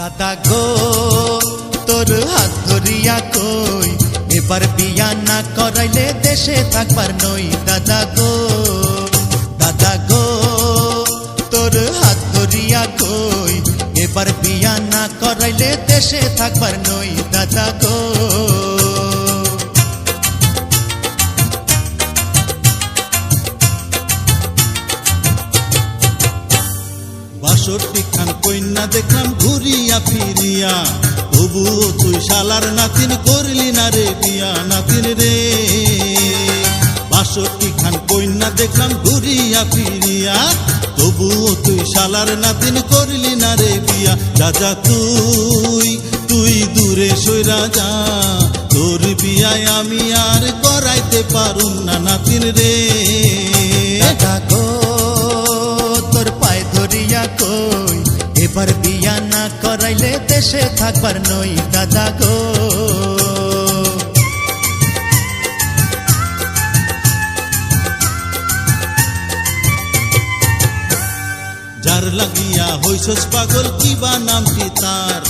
দাদা গো, তোর হাত ধরিয়া কই? এবার বিয়া না করাইলে দেশে থাকবার নই, দাদা গো। দাদা গো, তোর হাত ধরিয়া কই? এবার বিয়া না করাইলে দেশে থাকবার নই, দাদা গো। বাষট্টি খান কন্যা দেখলাম ঘুরিয়া ফিরিয়া। তবুও তুই শালার নাতিন করলি না রে বিয়া নাতিন রে। বাষট্টি খান কন্যা দেখলাম ঘুরিয়া ফিরিয়া। তবুও তুই শালার নাতিন করলি না রে বিয়া যা যা তুই তুই দূরে সইরা যা। তোর বিয়ায় আমি আর করাইতে পারুম না নাতিন রে। গো এবার বিয়া না করাইলে দেশে থাকবার নই দাদা গো। যার লাগিয়া হইছস পাগল, কিবা নামটি তার?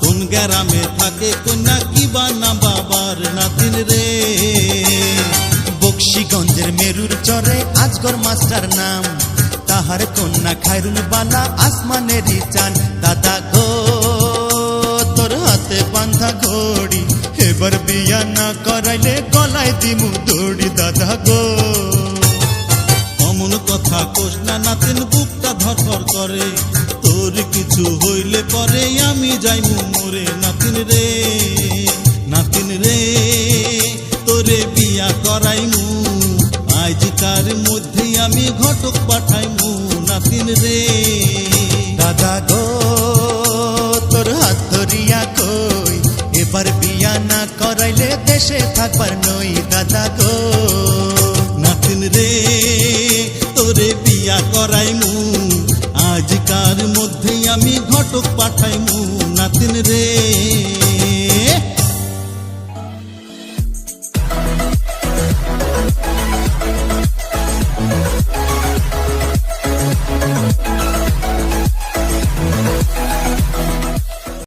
কোন গ্রামে থাকে কন্যা, কিবা নাম বাবার নাতিন রে? বক্সিগঞ্জের মেরুর চরে আজগর মাস্টার নাম। তাহার কন্যা খায়রুল বালা আসমানেরই চান দাদা গো তোর হাতে বান্ধা ঘড়ি এবার বিয়া না করাইলে গলায় দিমু দড়ি দাদা গো অমন কথা কোষ না নাতিন বুকটা ধরফর করে তোর কিছু হইলে পরে আমি যাইমু মোরে নাতিন রে নাতিন রে তোরে বিয়া করাইমু আজকার মধ্যে আমি ঘটক পাঠাইমু নাতিন রে। দাদা গো তোর হাত ধরিয়া কই? এবার বিয়া না করাইলে দেশে থাকবার নই দাদা গো। নাতিন রে তোরে বিয়া করাইমু। আজকার মধ্যেই আমি ঘটক পাঠাইমু। নাতিন রে।